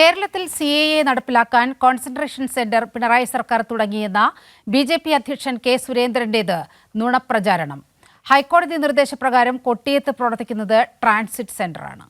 കേരളത്തിൽ C A A നടപ്പിലാക്കാൻ concentration centre Pinarayi സർക്കാർ തുടങ്ങിയെന്ന ബി ജെ പി അധ്യക്ഷൻ കെ സുരേന്ദ്രന്റേത് നുണപ്രചാരണം. ഹൈക്കോടതി നിർദ്ദേശപ്രകാരം കൊട്ടിയത്ത് പ്രവർത്തിക്കുന്നത് ട്രാൻസിറ്റ് സെന്ററാണ്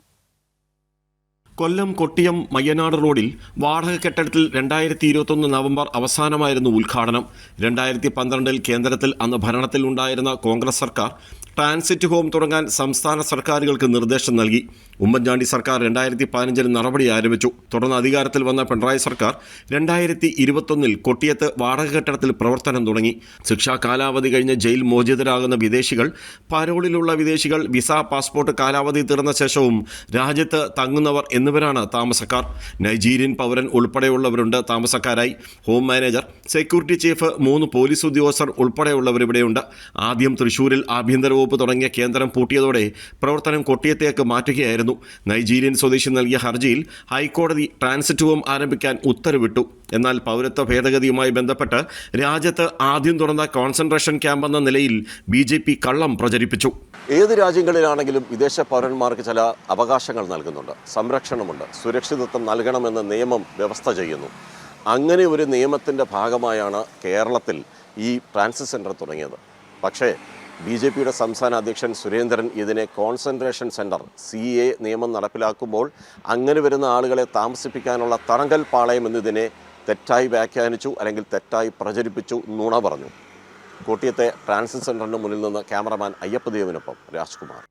കൊല്ലം കൊട്ടിയം മയ്യനാട് റോഡിൽ വാടക കെട്ടിടത്തിൽ രണ്ടായിരത്തി ഇരുപത്തൊന്ന് നവംബർ അവസാനമായിരുന്നു ഉദ്ഘാടനം. രണ്ടായിരത്തി പന്ത്രണ്ടിൽ കേന്ദ്രത്തിൽ അന്ന് ഭരണത്തിൽ ഉണ്ടായിരുന്ന കോൺഗ്രസ് സർക്കാർ ട്രാൻസിറ്റ് ഹോം തുടങ്ങാൻ സംസ്ഥാന സർക്കാരുകൾക്ക് നിർദ്ദേശം നൽകി. ഉമ്മൻചാണ്ടി സർക്കാർ രണ്ടായിരത്തി പതിനഞ്ചിൽ നടപടി ആരംഭിച്ചു. തുടർന്ന് അധികാരത്തിൽ വന്ന പിണറായി സർക്കാർ രണ്ടായിരത്തി ഇരുപത്തൊന്നിൽ കൊട്ടിയത്ത് വാടക കെട്ടിടത്തിൽ പ്രവർത്തനം തുടങ്ങി. ശിക്ഷാ കാലാവധി കഴിഞ്ഞ് ജയിൽ മോചിതരാകുന്ന വിദേശികൾ പരോളിലുള്ള വിദേശികൾ വിസ പാസ്പോർട്ട് കാലാവധി തീർന്ന ശേഷവും രാജ്യത്ത് തങ്ങുന്നവർ എന്നിവരാണ് താമസക്കാർ. നൈജീരിയൻ പൗരൻ ഉൾപ്പെടെയുള്ളവരുണ്ട് താമസക്കാരായി. ഹോം മാനേജർ സെക്യൂരിറ്റി ചീഫ് മൂന്ന് പോലീസ് ഉദ്യോഗസ്ഥർ ഉൾപ്പെടെയുള്ളവർ ഇവിടെയുണ്ട്. ആദ്യം തൃശൂരിൽ ആഭ്യന്തര വകുപ്പ് തുടങ്ങിയ കേന്ദ്രം പൂട്ടിയതോടെ പ്രവർത്തനം കൊട്ടിയത്തേക്ക് മാറ്റുകയായിരുന്നു. നൈജീരിയൻ സ്വദേശി നൽകിയ ഹർജിയിൽ ഹൈക്കോടതി ട്രാൻസിറ്റ് ഹോം ആരംഭിക്കാൻ ഉത്തരവിട്ടു. എന്നാൽ പൗരത്വ ഭേദഗതിയുമായി ബന്ധപ്പെട്ട് രാജ്യത്ത് ആദ്യം തുറന്ന കോൺസെൻട്രേഷൻ ക്യാമ്പ് എന്ന നിലയിൽ ബി ജെ പി കള്ളം പ്രചരിപ്പിച്ചു. ഏത് രാജ്യങ്ങളിലാണെങ്കിലും വിദേശ പൗരന്മാർക്ക് ചില അവകാശങ്ങൾ നൽകുന്നുണ്ട്. സംരക്ഷണമുണ്ട്. സുരക്ഷിതത്വം നൽകണമെന്ന് നിയമം വ്യവസ്ഥ ചെയ്യുന്നു. അങ്ങനെ ഒരു നിയമത്തിന്റെ ഭാഗമായാണ് കേരളത്തിൽ ഈ ട്രാൻസിറ്റ് സെന്റർ തുടങ്ങിയത്. പക്ഷേ ബി ജെ പിയുടെ സംസ്ഥാന അധ്യക്ഷൻ സുരേന്ദ്രൻ ഇതിനെ കോൺസെൻട്രേഷൻ സെന്റർ സി എ നിയമം നടപ്പിലാക്കുമ്പോൾ അങ്ങനെ വരുന്ന ആളുകളെ താമസിപ്പിക്കാനുള്ള തടങ്കൽ പാളയം എന്നതിനെ തെറ്റായി വ്യാഖ്യാനിച്ചു അല്ലെങ്കിൽ തെറ്റായി പ്രചരിപ്പിച്ചു നുണ പറഞ്ഞു. കോട്ടയത്തെ ട്രാൻസിറ്റ് സെന്ററിന് മുന്നിൽ നിന്ന് ക്യാമറമാൻ അയ്യപ്പദേവിനൊപ്പം രാജ്കുമാർ.